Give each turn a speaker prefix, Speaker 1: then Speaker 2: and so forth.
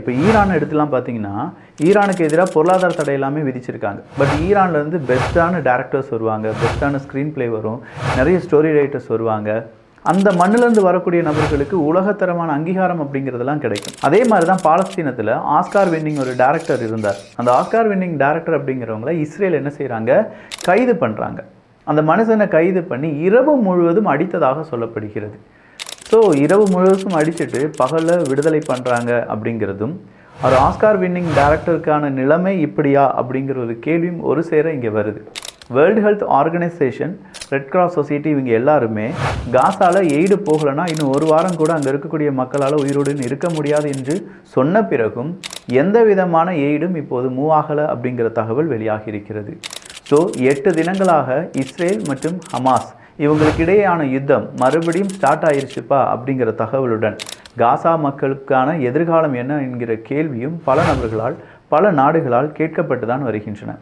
Speaker 1: இப்போ ஈரான் எடுத்துலாம் பார்த்தீங்கன்னா ஈரானுக்கு எதிராக பொருளாதார தடை எல்லாமே விதிச்சிருக்காங்க. பட் ஈரான்லேருந்து பெஸ்ட்டான டேரக்டர்ஸ் வருவாங்க. பெஸ்ட்டான ஸ்க்ரீன் ப்ளே வரும். நிறைய ஸ்டோரி ரைட்டர்ஸ் வருவாங்க. அந்த மண்ணிலேருந்து வரக்கூடிய நபர்களுக்கு உலகத்தரமான அங்கீகாரம் அப்படிங்கிறதெல்லாம் கிடைக்கும். அதே மாதிரி தான் பாலஸ்தீனத்தில் ஆஸ்கார் வின்னிங் ஒரு டேரக்டர் இருந்தார். அந்த ஆஸ்கார் வின்னிங் டேரக்டர் அப்படிங்கிறவங்கள இஸ்ரேல் என்ன செய்கிறாங்க கைது பண்ணுறாங்க அந்த மனுஷனை கைது பண்ணி இரவு முழுவதும் அடித்ததாக சொல்லப்படுகிறது. ஸோ இரவு முழுவதும் அடிச்சுட்டு பகலில் விடுதலை பண்ணுறாங்க அப்படிங்கிறதும் ஒரு ஆஸ்கார் வின்னிங் டேரக்டருக்கான நிலைமை இப்படியா அப்படிங்கிற ஒரு கேள்வியும் ஒரு சேர இங்கே வருது. World health organisation red cross society இவங்க எல்லாருமே காசால எய்டு போகலைன்னா இன்னும் ஒரு வாரம் கூட அங்கே இருக்கக்கூடிய மக்களால் உயிருடன் இருக்க முடியாது என்று சொன்ன பிறகும் எந்த விதமான எய்டும் இப்போது மூவ் ஆகலை அப்படிங்கிற தகவல் வெளியாகி இருக்கிறது. ஸோ எட்டு தினங்களாக இஸ்ரேல் மற்றும் ஹமாஸ் இவங்களுக்கு இடையேயான யுத்தம் மறுபடியும் ஸ்டார்ட் ஆயிருச்சுப்பா அப்படிங்கிற தகவலுடன் காசா மக்களுக்கான எதிர்காலம் என்ன என்கிற கேள்வியும் பல நபர்களால் பல நாடுகளால் கேட்கப்பட்டு தான் வருகின்றன.